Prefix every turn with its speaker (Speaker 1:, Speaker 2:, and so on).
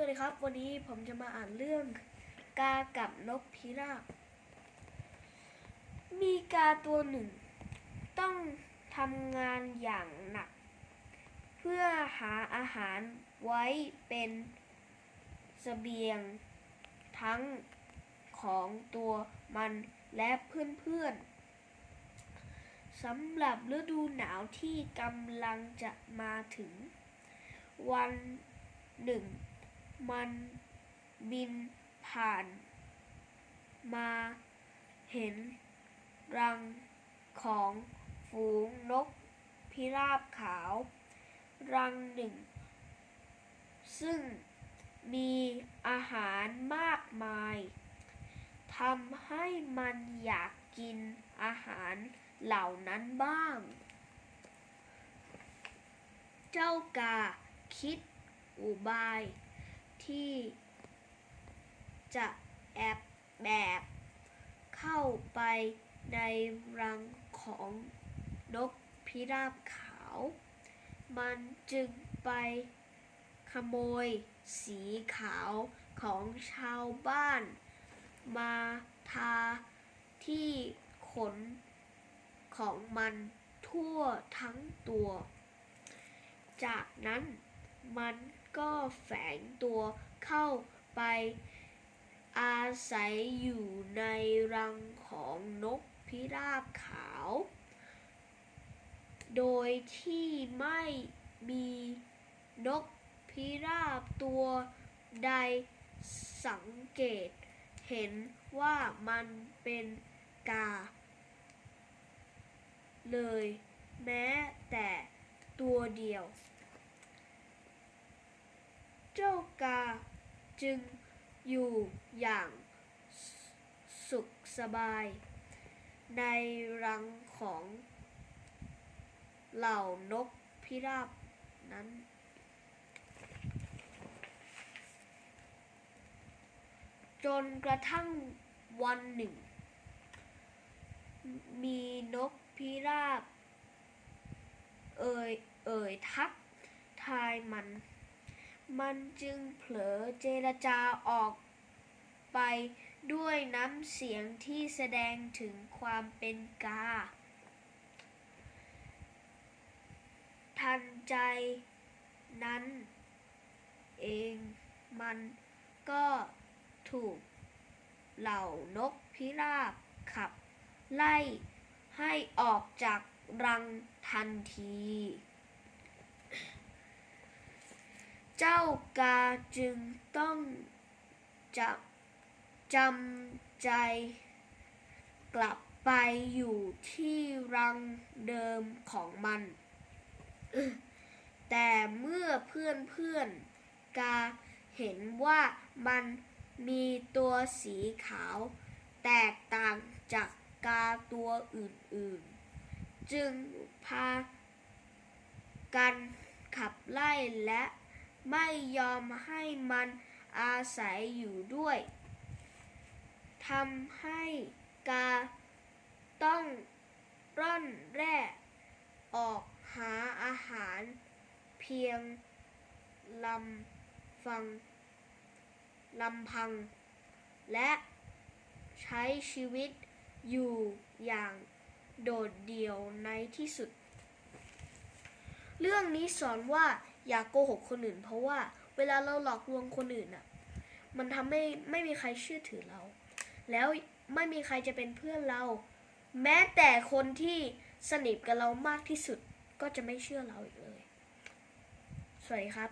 Speaker 1: วัสดีครับ วันนี้ผมจะมาอ่านเรื่อง กากับนกพิราบ มีกาตัวหนึ่ง ต้องทำงานอย่างหนัก เพื่อหาอาหารไว้เป็นเสบียง ทั้งของตัวมันและเพื่อนๆสำหรับฤดูหนาวที่กำลังจะมาถึง วันหนึ่ง มันบินผ่านมาเห็นรังของฝูงนกพิราบขาว รังหนึ่ง ซึ่งมีอาหารมากมายทำให้มันอยากกินอาหารเหล่านั้นบ้าง เจ้ากาคิดอุบาย ที่จะแอบแบบเข้าไปในรังของนกพิราบขาว มันจึงไปขโมยสีขาวของชาวบ้าน มาทาที่ขนของมันทั่วทั้งตัว จากนั้น มันก็แฝงตัวเข้าไปอาศัยอยู่ในรังของนกพิราบขาว โดยที่ไม่มีนกพิราบตัวใดสังเกต เห็นว่ามันเป็นกา เลย แม้แต่ตัวเดียว เจ้ากา จึงอยู่อย่างสุขสบาย ในรังของเหล่านกพิราบนั้น จนกระทั่งวันหนึ่ง มีนกพิราบ เอ่ยเอ่ยทักทายมัน มันจึงเผลอเจรจาออกไปด้วยน้ำเสียงที่แสดงถึงความเป็นกา ทันใจนั้นเองมันก็ถูกเหล่านกพิราบขับ ไล่ให้ออกจากรังทันที เจ้ากาจึงต้องจะจำใจกลับไปอยู่ที่รังเดิมของมัน แต่เมื่อเพื่อนเพื่อนกาเห็นว่ามันมีตัวสีขาว แตกต่างจากกาตัวอื่นๆ จึงพากันขับไล่และ ไม่ยอมให้มันอาศัยอยู่ด้วยทำให้กาต้องร่อนแร่ออกหาอาหารเพียงลำฟังลำพัง และใช้ชีวิตอยู่อย่างโดดเดี่ยวในที่สุด เรื่องนี้สอนว่า อย่ากโกหกคนอื่น เพราะว่าเวลาเราหลอกลวงคนอื่นอะมันทำให้ไม่มีใครเชื่อถือเรา แล้วไม่มีใครจะเป็นเพื่อนเรา แม้แต่คนที่สนิทกับเรามากที่สุดก็จะไม่เชื่อเราอีกเลย สวัสดีครับ